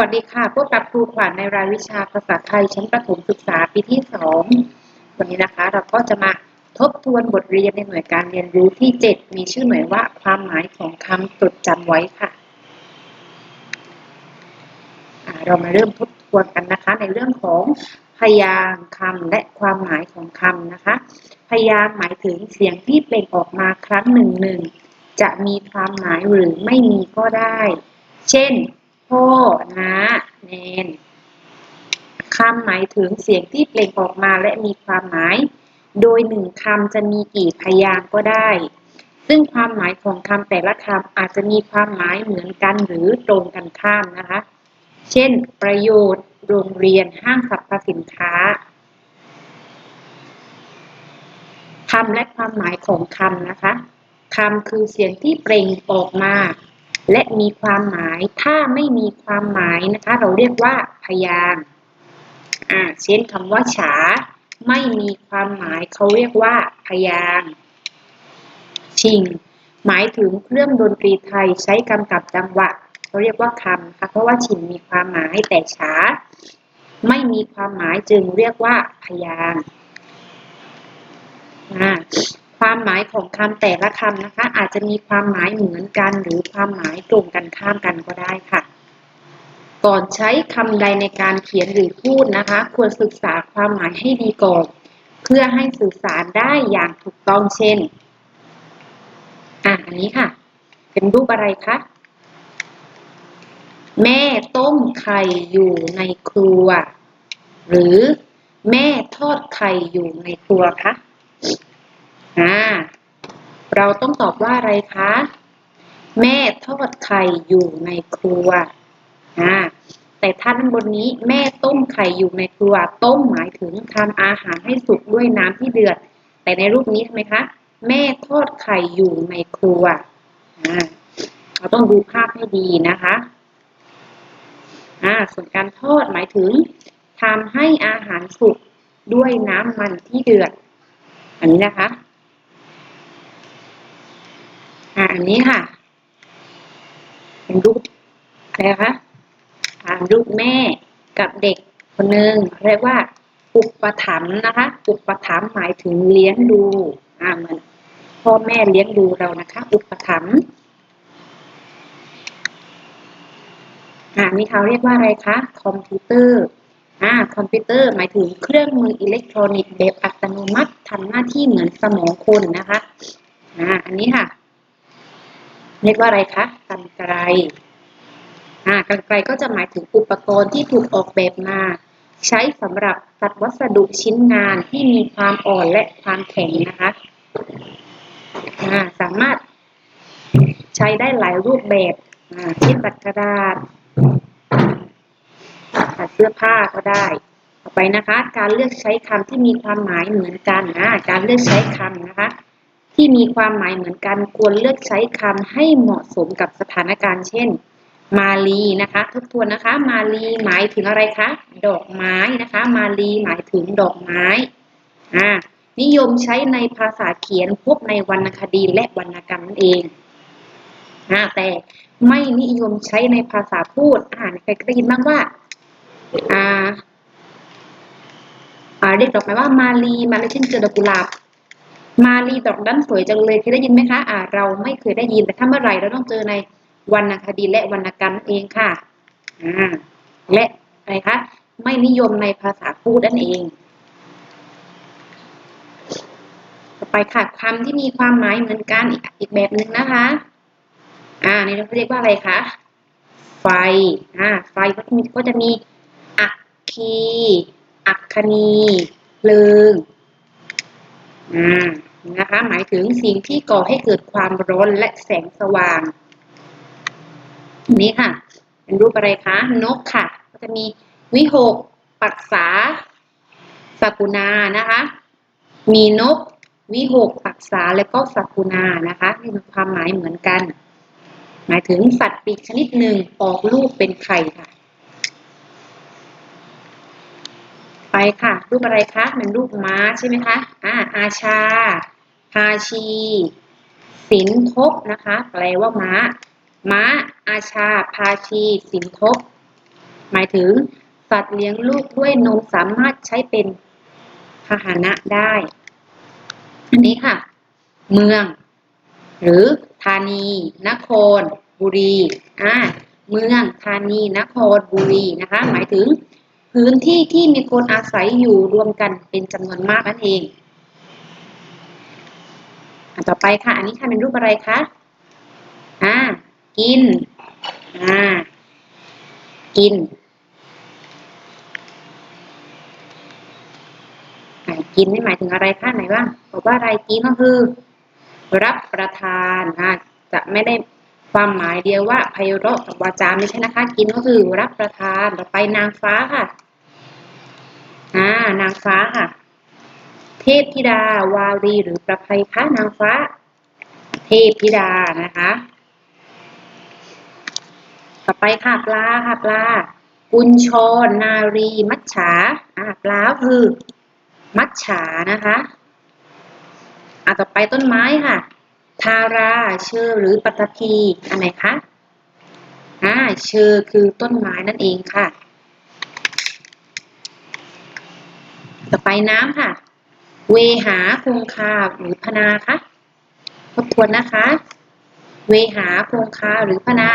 สวัสดีค่ะ พบกับครูขวัญในรายวิชาภาษาไทยชั้นประถมศึกษาปีที่สองวันนี้นะคะ เราก็จะมาทบทวนบทเรียนในหน่วยการเรียนรู้ที่ 7 มีชื่อหน่วยว่าความหมายของคำจดจำไว้ค่ะ เรามาเริ่มทบทวนกันนะคะ ในเรื่องของพยางคำและความหมายของคำนะคะ พยางหมายถึงเสียงที่เปล่งออกมาครั้งหนึ่งหนึ่งจะมีความหมายหรือไม่มีก็ได้ เช่น พ่อน้าแนนคำหมายถึงเสียงที่เปล่งออกมาและมีความหมาย โดยหนึ่งคำจะมีกี่พยางค์ก็ได้ ซึ่งความหมายของคำแต่ละคำอาจจะมีความหมายเหมือนกันหรือตรงกันข้ามนะคะ เช่น ประโยชน์ โรงเรียน ห้างสรรพสินค้าคำและความหมายของคำนะคะคำคือเสียงที่เปล่งออกมา และมีความหมาย ถ้าไม่มีความหมายนะคะ เราเรียกว่าพยางอ่าเช่นคำว่าฉา ไม่มีความหมายเขาเรียกว่าพยางชิง หมายถึงเครื่องดนตรีไทยใช้กำกับจังหวะเขาเรียกว่าคำค่ะเพราะว่าชิงมีความหมายแต่ฉา ไม่มีความหมายจึงเรียกว่าพยางอ่า ความหมายของคำแต่ละคำนะคะ อาจจะมีความหมายเหมือนกันหรือความหมายตรงกันข้ามกันก็ได้ค่ะ ก่อนใช้คำใดในการเขียนหรือพูดนะคะ ควรศึกษาความหมายให้ดีก่อนเพื่อให้สื่อสารได้อย่างถูกต้องเช่นอะอันนี้ค่ะ เป็นรูปอะไรคะแม่ต้มไข่อยู่ในครัว หรือแม่ทอดไข่อยู่ในครัวคะ อ่าเราต้องตอบว่าอะไรคะ แม่ทอดไข่อยู่ในครัวอ่าแต่ท่านบนนี้แม่ต้มไข่อยู่ในครัว ต้มหมายถึงทำอาหารให้สุกด้วยน้ำที่เดือด แต่ในรูปนี้ทำไมคะ แม่ทอดไข่อยู่ในครัวอ่าเราต้องดูภาพให้ดีนะคะอ่าส่วนการทอดหมายถึงทำให้อาหารสุกด้วยน้ำมันที่เดือด อันนี้นะคะ อันนี้ค่ะ เป็นรูปอะไรคะอ่ารูปแม่กับเด็กคนหนึ่งเรียกว่าอุปถัมภ์นะคะ อุปถัมภ์หมายถึงเลี้ยงดูอ่าเหมือนพ่อแม่เลี้ยงดูเรานะคะ อุปถัมภ์อ่านี่เขาเรียกว่าอะไรคะคอมพิวเตอร์อ่าคอมพิวเตอร์หมายถึงเครื่องมืออิเล็กทรอนิกส์แบบอัตโนมัติทำหน้าที่เหมือนสมองคนนะคะอ่าอันนี้ค่ะ เรียกว่าอะไรคะกันไกรอ่ากันไกรก็จะหมายถึงอุปกรณ์ที่ถูกออกแบบมา ใช้สำหรับตัดวัสดุชิ้นงานที่มีความอ่อนและความแข็งนะคะอ่าสามารถใช้ได้หลายรูปแบบอ่าเช่นตัดกระดาษตัดเสื้อผ้าก็ได้ต่อไปนะคะ การเลือกใช้คำที่มีความหมายเหมือนกันนะการเลือกใช้คำนะคะ ที่มีความหมายเหมือนกัน ควรเลือกใช้คำให้เหมาะสมกับสถานการณ์ เช่น มาลีนะคะ ทบทวนนะคะ มาลีหมายถึงอะไรคะ ดอกไม้นะคะ มาลีหมายถึงดอกไม้อ่านิยมใช้ในภาษาเขียนพบในวรรณคดีและวรรณกรรมนั่นเองนะแต่ไม่นิยมใช้ในภาษาพูด อ่านใครได้ยินบ้างว่า อ่าเรียกดอกไม้ว่ามาลีมาลีเช่นเจอดอกกุหลาบ มาลีดอกดันสวยจังเลยเคยได้ยินไหมคะอ่าเราไม่เคยได้ยินแต่ถ้าเมื่อไหร่เราต้องเจอในวรรณคดีและวรรณกรรมเองค่ะอ่าและอะไรคะไม่นิยมในภาษาพูดนั่นเอง ต่อไปค่ะคำที่มีความหมายเหมือนกันอีกอีกแบบหนึ่งนะคะ อ่านี่เราเรียกว่าอะไรคะไฟอ่าไฟก็จะมีก็จะมีอักคีอักคณีเพลิง นะคะหมายถึงสิ่งที่ก่อให้เกิดความร้อนและแสงสว่าง นี่ค่ะ เป็นรูปอะไรคะ นกค่ะ ก็จะมีวิหกปักษาสักุณานะคะ มีนกวิหกปักษาและก็สักุณานะคะนี่มีความหมายเหมือนกัน หมายถึงสัตว์ปีกชนิดหนึ่งออกลูกเป็นไข่ค่ะ ไปค่ะ รูปอะไรคะเป็นรูปม้าใช่ไหมคะอ่าอาชาพาชีสินทบนะคะแปลว่าม้า ม้า อาชา พาชี สินทบ หมายถึง สัตว์เลี้ยงลูกด้วยนมสามารถใช้เป็นพาหนะได้ อันนี้ค่ะ เมือง หรือธานี นคร บุรี อ่า เมือง ธานี นคร บุรี นะคะ หมายถึง พื้นที่ที่มีคนอาศัยอยู่รวมกันเป็นจำนวนมากนั่นเองอันต่อไปค่ะ อันนี้ค่ะเป็นรูปอะไรคะ อ่า กิน อ่า กินกินนี่หมายถึงอะไรคะไหนบ้างบอกว่าอะไรกินก็คือ รับประทานอ่าจะไม่ได้ความหมายเดียวว่าไพเราะกับวาจาไม่ใช่นะคะ กินก็คือรับประทานต่อไปนางฟ้าค่ะ อ่านางฟ้าค่ะ เทพธิดาวารีหรือประภัยคะนางฟ้า เทพธิดานะคะ ต่อไปค่ะปลาค่ะปลากุญชรนารี มัจฉาอ่าปลาคือ มัจฉานะคะอ่าต่อไปต้นไม้ค่ะ ทาราเชอหรือปัตภีอันไหนคะอ่าเชอคือต้นไม้นั่นเองค่ะ ต่อ ไปน้ำค่ะ เวหาคงคาหรือพนาคะทบทวนนะคะ เวหาคงคาหรือพนา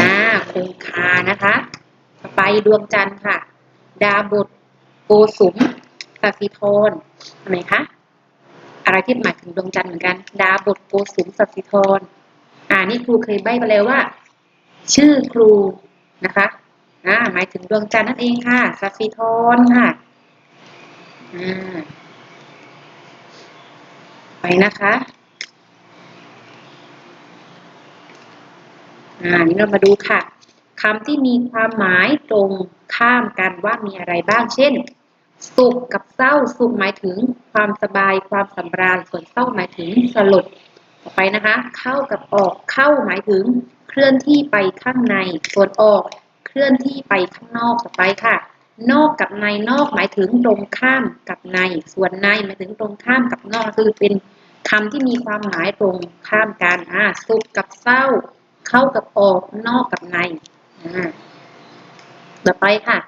อ่าคงคานะคะไปดวงจันทร์ค่ะ ดาบทโกสุมสัสิธรทำไมคะอะไรที่หมายถึงดวงจันทร์เหมือนกัน ดาบทโกสุมสัสิธรอ่านี่ครูเคยใบ้ไปแล้วว่า ชื่อครูนะคะ อ่า หมายถึงดวงจันทร์นั่นเองค่ะสัสิธรค่ะ ไปนะคะอ่านี่เรามาดูค่ะคำที่มีความหมายตรงข้ามกันว่ามีอะไรบ้าง เช่น สุขกับเศร้า สุขหมายถึงความสบาย ความสำราญ ส่วนเศร้าหมายถึงสลด ต่อไปนะคะ เข้ากับออก เข้าหมายถึง เคลื่อนที่ไปข้างใน ส่วนออก เคลื่อนที่ไปข้างนอก ต่อไปค่ะ นอกกับในนอกหมายถึงตรงข้ามกับใน ส่วนในหมายถึงตรงข้ามกับนอกคือเป็นคำที่มีความหมายตรงข้ามกันอ่าสุขกับเศร้า เข้ากับออกนอกกับในอ่าต่อไปค่ะ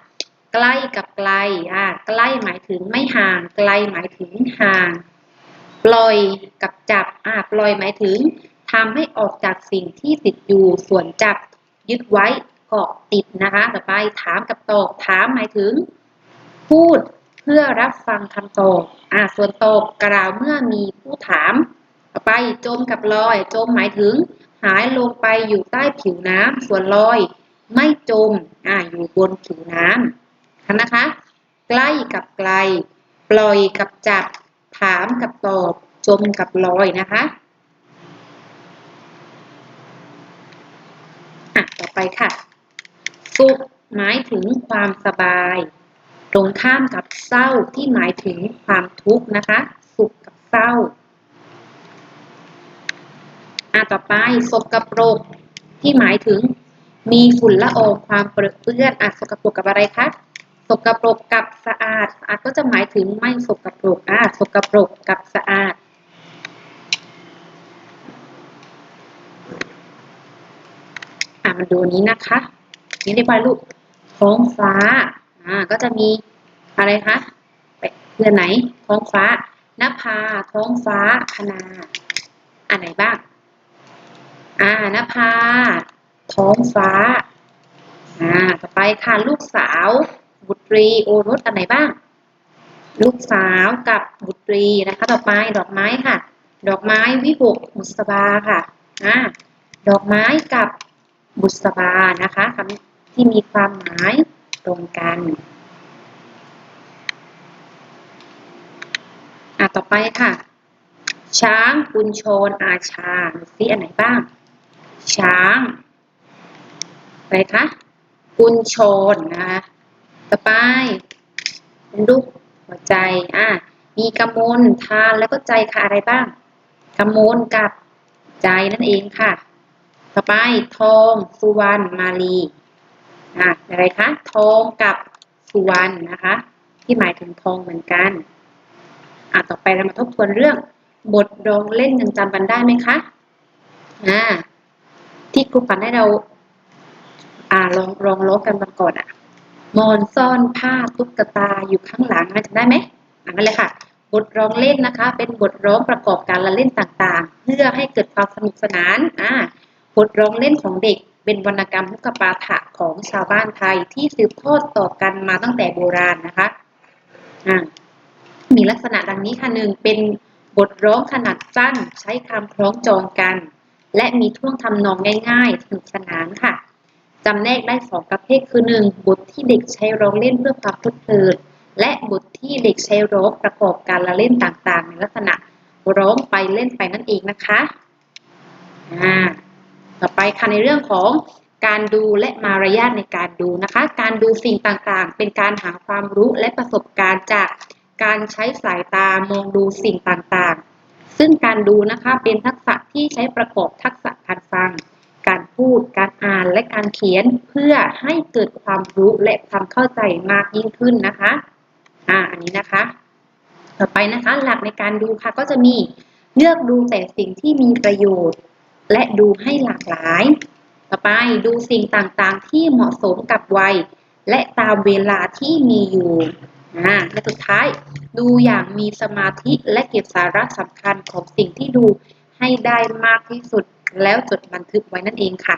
ใกล้กับไกลอ่าใกล้หมายถึงไม่ห่าง ไกลหมายถึงห่าง ปล่อยกับจับอ่าปล่อยหมายถึงทำให้ออกจากสิ่งที่ติดอยู่ส่วนจับยึดไว้ กาะติดนะคะ ต่อไปถามกับตอบถามหมายถึง พูดเพื่อรับฟังคำตอบอ่าส่วนตอบกล่าวเมื่อมีผู้ถาม ต่อไปจมกับลอย จมหมายถึง หายลงไปอยู่ใต้ผิวน้ำส่วนลอย ไม่จมอ่าอยู่บนผิวน้ำค่ะนะคะ ใกล้กับไกล ปล่อยกับจับ ถามกับตอบ จมกับลอยนะคะอะต่อไปค่ะ สุขหมายถึงความสบาย ตรงข้ามกับเศร้าที่หมายถึงความทุกข์นะคะ สุขกับเศร้าอะต่อไปสกปรกที่หมายถึงมีฝุ่นละอองความเปรอะเปื้อนอะสกปรกกับอะไรคะสกปรกกับสะอาดสะอาดก็จะหมายถึงไม่สกปรกอะสกปรกกับสะอาด อะมาดูนี้นะคะ นี่เรียกว่าลูกท้องฟ้า อ่า ก็จะมีอะไรคะไปเพื่อนไหน ท้องฟ้านภาท้องฟ้าคณาอันไหนบ้าง อ่านภาท้องฟ้า อ่า ต่อไปค่ะลูกสาว บุตรี โอรส อันไหนบ้าง ลูกสาวกับบุตรีนะคะ ต่อไปดอกไม้ค่ะ ดอกไม้วิหกบุษบาค่ะ อ่า ดอกไม้กับบุษบานะคะคำ ที่มีความหมายตรงกันอะต่อไปค่ะ ช้างกุญชรอาชาดูซิอันไหนบ้าง ช้างอะไรคะกุญชรนะคะต่อไปเป็นรูปหัวใจอะมีกำมลทานแล้วก็ใจค่ะอะไรบ้างกำมลกับใจนั่นเองค่ะ ต่อไปทองสุวรรณมาลี อะอะไรคะทองกับสุวรรณนะคะ ที่หมายถึงทองเหมือนกันอะต่อไปเรามาทบทวนเรื่อง บทร้องเล่นยังจำกันได้ไหมคะอ่าที่ครูปันให้เรา อ่าลองลองร้องกันมาก่อนอะมอนซ่อนผ้าตุ๊กตาอยู่ข้างหลังจะได้ไหมอ่านั่นเลยค่ะ บทร้องเล่นนะคะ เป็นบทร้องประกอบการละเล่นต่างๆ เพื่อให้เกิดความสนุกสนานอ่าบทร้องเล่นของเด็ก เป็นวรรณกรรมมุกปาฐะของชาวบ้านไทยที่สืบทอดต่อกันมาตั้งแต่โบราณนะคะมีลักษณะดังนี้ค่ะหนึ่งเป็นบทร้องขนาดสั้นใช้คำคล้องจองกัน และมีท่วงทำนองง่ายๆสนุกสนานค่ะจำแนกได้สองประเภทคือหนึ่งบทที่เด็กใช้ร้องเล่นเพื่อความเพลิดเพลินและบทที่เด็กใช้ร้องประกอบการละเล่นต่างๆ ในลักษณะร้องไปเล่นไปนั่นเองนะคะอ่า ต่อไปค่ะในเรื่องของการดูและมารยาทในการดูนะคะ การดูสิ่งต่างๆ เป็นการหาความรู้และประสบการณ์จากการใช้สายตามองดูสิ่งต่างๆ ซึ่งการดูนะคะเป็นทักษะที่ใช้ประกอบทักษะการฟัง การพูด การอ่านและการเขียนเพื่อให้เกิดความรู้และความเข้าใจมากยิ่งขึ้นนะคะ อ่า อันนี้นะคะ ต่อไปนะคะ หลักในการดูค่ะก็จะมีเลือกดูแต่สิ่งที่มีประโยชน์ และดูให้หลากหลาย ต่อไปดูสิ่งต่างๆ ที่เหมาะสมกับวัย และตามเวลาที่มีอยู่และสุดท้าย ดูอย่างมีสมาธิและเก็บสาระสำคัญของสิ่งที่ดูให้ได้มากที่สุดแล้วจดบันทึกไว้นั่นเองค่ะ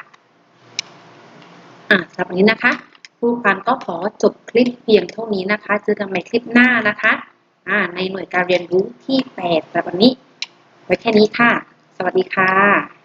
อ่าสำหรับวันนี้นะคะครูพันก็ขอจบคลิปเพียงเท่านี้นะคะ เจอกันใหม่คลิปหน้านะคะ อ่า ในหน่วยการเรียนรู้ที่ 8สำหรับวันนี้ ไว้แค่นี้ค่ะ สวัสดีค่ะ